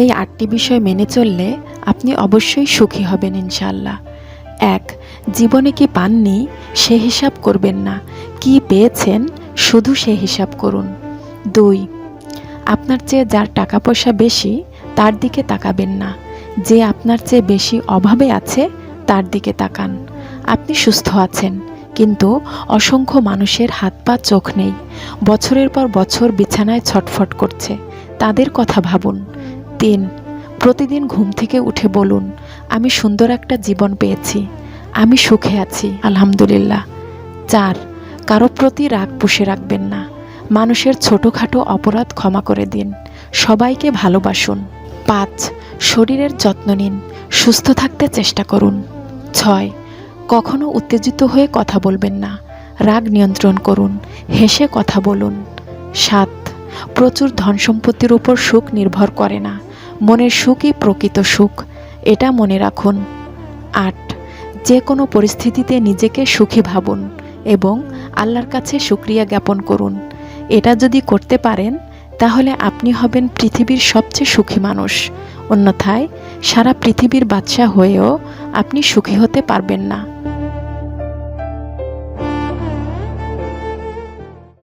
এই আটটি বিষয় মেনে চললে আপনি অবশ্যই সুখী হবেন ইনশাল্লাহ এক, জীবনে কি পাননি? সে হিসাব করবেন না। কি পেয়েছেন? শুধু সে হিসাব করুন। দুই, আপনার চেয়ে যার টাকা পয়সা বেশি, তার দিকে তাকাবেন না। যে আপনার চেয়ে বেশি অভাবে আছে, তার দিকে তাকান। আপনি সুস্থ আছেন, কিন্তু অসংখ্য মানুষের হাত পা চোখ নেই। বছরের পর বছর বিছানায় ছটফট করছে। তাদের কথা ভাবুন। তিন প্রতিদিন ঘুম থেকে উঠে বলুন, আমি সুন্দর একটা জীবন পেয়েছি। আমি সুখে আছি, আলহামদুলিল্লাহ। চার, কারও প্রতি রাগ পুষে রাখবেন না। মানুষের ছোটোখাটো অপরাধ ক্ষমা করে দিন। সবাইকে ভালোবাসুন। পাঁচ, শরীরের যত্ন নিন। সুস্থ থাকতে চেষ্টা করুন। ছয়, কখনো উত্তেজিত হয়ে কথা বলবেন না। রাগ নিয়ন্ত্রণ করুন। হেসে কথা বলুন। সাত, প্রচুর ধন সম্পত্তির উপর সুখ নির্ভর করে না। মনের সুখই প্রকৃত সুখ, এটা মনে রাখুন। আট, যে কোনো পরিস্থিতিতে নিজেকে সুখী ভাবুন এবং আল্লাহর কাছে সুক্রিয়া জ্ঞাপন করুন। এটা যদি করতে পারেন, তাহলে আপনি হবেন পৃথিবীর সবচেয়ে সুখী মানুষ। অন্যথায়, সারা পৃথিবীর বাদশা হয়েও আপনি সুখী হতে পারবেন না।